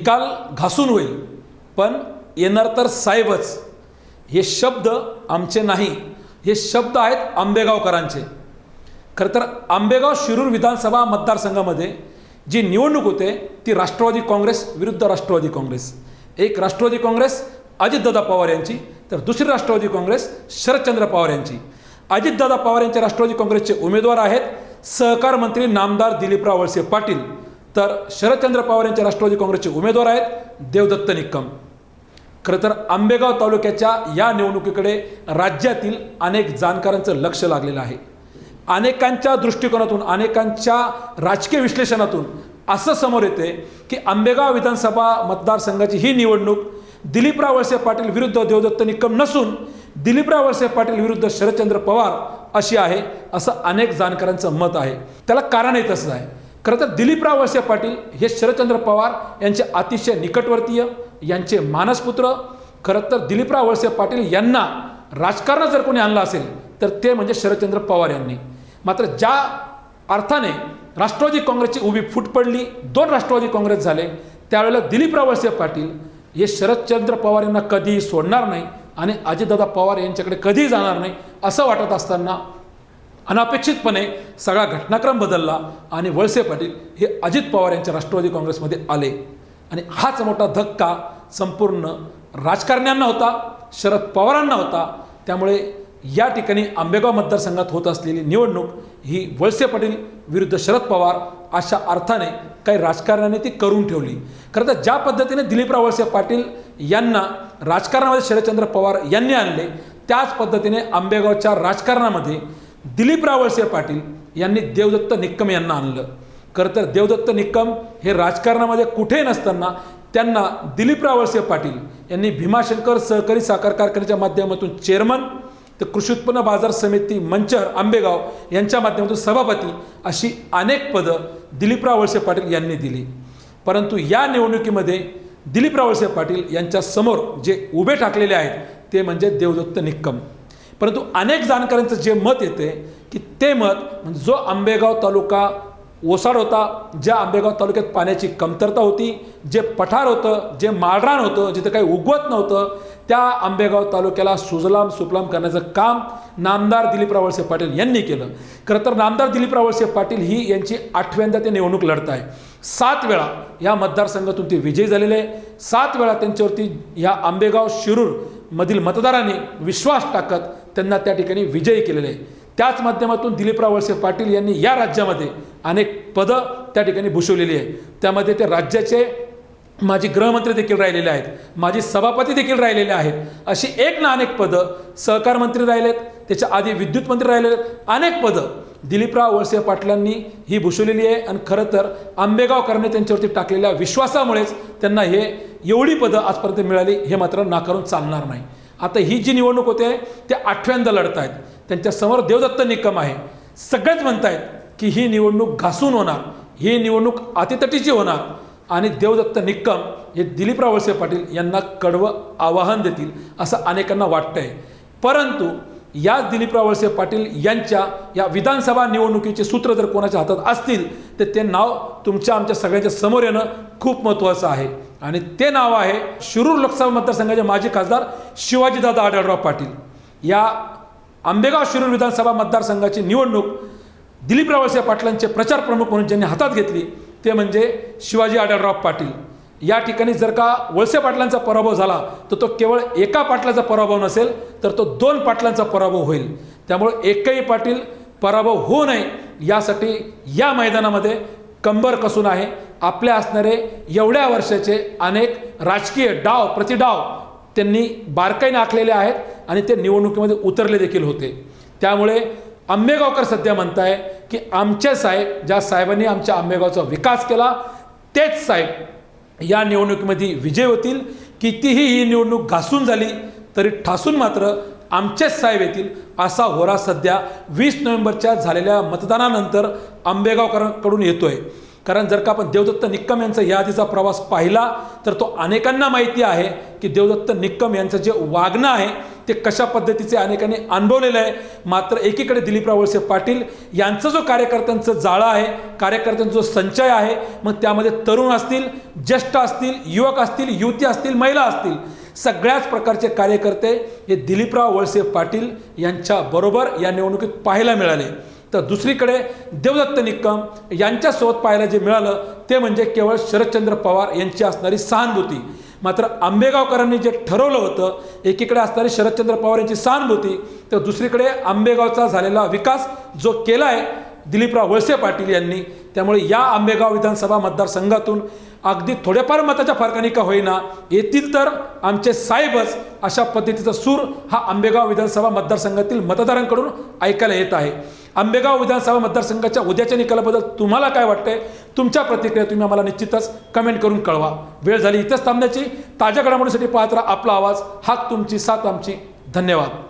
निकाल घासून होईल. पण येणार तर साहेबच. हे शब्द आमचे नाही. हे शब्द आहेत आंबेगावकरांचे. खरं तर आंबेगाव शिरूर विधानसभा मतदारसंघामध्ये जी निवडणूक होते ती राष्ट्रवादी काँग्रेस विरुद्ध राष्ट्रवादी काँग्रेस. एक राष्ट्रवादी काँग्रेस अजितदादा पवार यांची तर दुसरी राष्ट्रवादी काँग्रेस शरदचंद्र पवार यांची. अजितदादा पवार यांचे राष्ट्रवादी काँग्रेसचे उमेदवार आहेत सहकार मंत्री नामदार दिलीपराव वळसे पाटील. तर शरदचंद्र पवार यांचे राष्ट्रवादी काँग्रेसचे उमेदवार आहेत देवदत्त निक्कम खरं तर आंबेगाव तालुक्याच्या या निवडणुकीकडे राज्यातील अनेक जाणकारांचं लक्ष लागलेलं आहे. अनेकांच्या दृष्टिकोनातून अनेकांच्या राजकीय विश्लेषणातून असं समोर येते की आंबेगाव विधानसभा मतदारसंघाची ही निवडणूक दिलीपराव वळसे पाटील विरुद्ध देवदत्त निकम नसून दिलीपराव वळसे पाटील विरुद्ध शरदचंद्र पवार अशी आहे असं अनेक जाणकारांचं मत आहे. त्याला कारणही तसं आहे. खरं तर दिलीपराव वळसे पाटील हे शरदचंद्र पवार यांचे अतिशय निकटवर्तीय यांचे मानसपुत्र. खरं तर दिलीपराव वळसे पाटील यांना राजकारणात जर कोणी आणलं असेल तर ते म्हणजे शरदचंद्र पवार यांनी. मात्र ज्या अर्थाने राष्ट्रवादी काँग्रेसची उभी फूट पडली दोन राष्ट्रवादी काँग्रेस झाले त्यावेळेला दिलीपराव वळसे पाटील हे शरदचंद्र पवार यांना कधीही सोडणार नाही आणि अजितदादा पवार यांच्याकडे कधीही जाणार नाही असं वाटत असताना अनपेक्षितपणे सगळा घटनाक्रम बदलला आणि वळसे पाटील हे अजित पवार यांच्या राष्ट्रवादी काँग्रेसमध्ये आले. आणि हाच मोठा धक्का संपूर्ण राजकारण्यांना होता शरद पवारांना होता. त्यामुळे या ठिकाणी आंबेगाव मतदारसंघात होत असलेली निवडणूक ही वळसे पाटील विरुद्ध शरद पवार अशा अर्थाने काही राजकारण्याने ती करून ठेवली. खरं तर ज्या पद्धतीने दिलीपराव वळसे पाटील यांना राजकारणामध्ये शरदचंद्र पवार यांनी आणले त्याच पद्धतीने आंबेगावच्या राजकारणामध्ये दिलीप रावळसे पाटील यांनी देवदत्त निक्कम यांना आणलं. खरं तर देवदत्त निक्कम हे राजकारणामध्ये कुठेही नसताना त्यांना दिलीप रावळसे पाटील यांनी भीमाशंकर सहकारी साखर कारखान्याच्या माध्यमातून चेअरमन तर कृषी उत्पन्न बाजार समिती मंचर आंबेगाव यांच्या माध्यमातून सभापती अशी अनेक पदं दिलीपराव वळसे पाटील यांनी दिली. परंतु या निवडणुकीमध्ये दिलीपराव वळसे पाटील यांच्यासमोर जे उभे ठाकलेले आहेत ते म्हणजे देवदत्त निक्कम. परंतु अनेक जाणकारांचं जे मत येते की ते मत म्हणजे जो आंबेगाव तालुका ओसाड होता ज्या आंबेगाव तालुक्यात पाण्याची कमतरता होती जे पठार होतं जे माळरान होतं जिथं काही उगवत नव्हतं त्या आंबेगाव तालुक्याला सुजलाम सुफलाम करण्याचं काम नामदार दिलीपराव वळसे पाटील यांनी केलं. खरं तर नामदार दिलीपराव वळसे पाटील ही यांची आठव्यांदा ते निवडणूक लढत आहे. सात वेळा या मतदारसंघातून ते विजयी झालेले आहे. सात वेळा त्यांच्यावरती ह्या आंबेगाव शिरूर मधील मतदारांनी विश्वास टाकत त्यांना त्या ठिकाणी विजयी केलेले. आहे त्याच माध्यमातून दिलीपराव वळसे पाटील यांनी या राज्यामध्ये अनेक पदं त्या ठिकाणी भूषवलेली आहे त्यामध्ये ते राज्याचे माजी गृहमंत्री देखील राहिलेले आहेत. माजी सभापती देखील राहिलेले आहेत. अशी एक ना अनेक पदं सहकार मंत्री राहिलेत. त्याच्या आधी विद्युत मंत्री राहिलेले आहेत. अनेक पदं दिलीपराव वळसे पाटलांनी ही भूषवलेली आहे. आणि खरं तर आंबेगावकरांनी त्यांच्यावरती टाकलेल्या विश्वासामुळेच त्यांना हे एवढी पदं आजपर्यंत मिळाली हे मात्र नाकारून चालणार नाही. आता ही जी निवडणूक होते ते आठव्यांदा लढत आहेत त्यांच्यासमोर देवदत्त निकम आहे. सगळेच म्हणतायत की ही निवडणूक घासून होणार ही निवडणूक अतितटीची होणार आणि देवदत्त निक्कम हे दिलीपराव वळसे पाटील यांना कडवं आवाहन देतील असं अनेकांना वाटतंय. परंतु याच दिलीपराव वळसे पाटील यांच्या या विधानसभा निवडणुकीचे सूत्र जर कोणाच्या हातात असतील तर ते नाव तुमच्या आमच्या सगळ्यांच्या समोर येणं खूप महत्त्वाचं आहे. आणि ते नाव आहे शिरूर लोकसभा मतदारसंघाचे माजी खासदार शिवाजीदादा आढळराव पाटील. या आंबेगाव शिरूर विधानसभा मतदारसंघाची निवडणूक दिलीपराव वळसे पाटलांचे प्रचार प्रमुख म्हणून ज्यांनी हातात घेतली ते म्हणजे शिवाजी आढळराव पाटील. या ठिकाणी जर का वळसे पाटलांचा पराभव झाला तर तो केवळ एका पाटलाचा पराभव नसेल तर तो दोन पाटलांचा पराभव होईल. त्यामुळे एकही पाटील पराभव होऊ नये यासाठी या मैदानामध्ये कंबर कसून आहे. आपल्या असणारे एवढ्या वर्षाचे अनेक राजकीय डाव प्रतिडाव त्यांनी बारकाईने आखलेले आहेत आणि ते निवडणुकीमध्ये उतरले देखील होते. त्यामुळे आंबेगावकर सध्या म्हणताय की आमचे साहेब ज्या साहेबांनी आमच्या आंबेगावचा विकास केला तेच साहेब या निवडणुकीमध्ये विजय होतील. कितीही ही निवडणूक घासून झाली तरी ठासून मात्र आमचेच साहेब येतील असा होरा सध्या वीस नोव्हेंबरच्या झालेल्या मतदानानंतर आंबेगावकरांकडून येतो आहे कारण जर का आपण देवदत्त निक्कम यांचा या आधीचा प्रवास पाहिला तर तो अनेकांना माहिती आहे की देवदत्त निक्कम यांचं जे वागणं आहे ते कशा पद्धतीचे अनेकांनी अनुभवलेलं आहे. मात्र एकीकडे दिलीपराव वळसे पाटील यांचं जो कार्यकर्त्यांचं जाळं आहे कार्यकर्त्यांचा जो संचय आहे मग त्यामध्ये तरुण असतील ज्येष्ठ असतील युवक असतील युवती असतील महिला असतील सगळ्याच प्रकारचे कार्यकर्ते हे दिलीपराव वळसे पाटील यांच्याबरोबर या निवडणुकीत पाहायला मिळाले. तर दुसरीकडे देवदत्त निक्कम यांच्यासोबत पाहायला जे मिळालं ते म्हणजे केवळ शरदचंद्र पवार यांची असणारी सहानुभूती. मात्र आंबेगावकरांनी जे ठरवलं होतं एकीकडे असणारी शरदचंद्र पवार यांची सहानुभूती तर दुसरीकडे आंबेगावचा झालेला विकास जो केला आहे दिलीपराव वळसे पाटील यांनी त्यामुळे या आंबेगाव विधानसभा मतदारसंघातून अगदी थोड्याफार मताच्या फरकाने का होईना येतील तर आमचे साहेबच अशा पद्धतीचा सूर हा आंबेगाव विधानसभा मतदारसंघातील मतदारांकडून ऐकायला येत आहे. आंबेगाव विधानसभा मतदारसंघाच्या उद्याच्या निकालाबद्दल तुम्हाला काय वाटतंय? तुमच्या प्रतिक्रिया तुम्ही आम्हाला निश्चितच कमेंट करून कळवा. वेळ झाली इथेच थांबण्याची. ताज्या घडामोडीसाठी पाहत राहा आपला आवाज. हाक तुमची साथ आमची. धन्यवाद.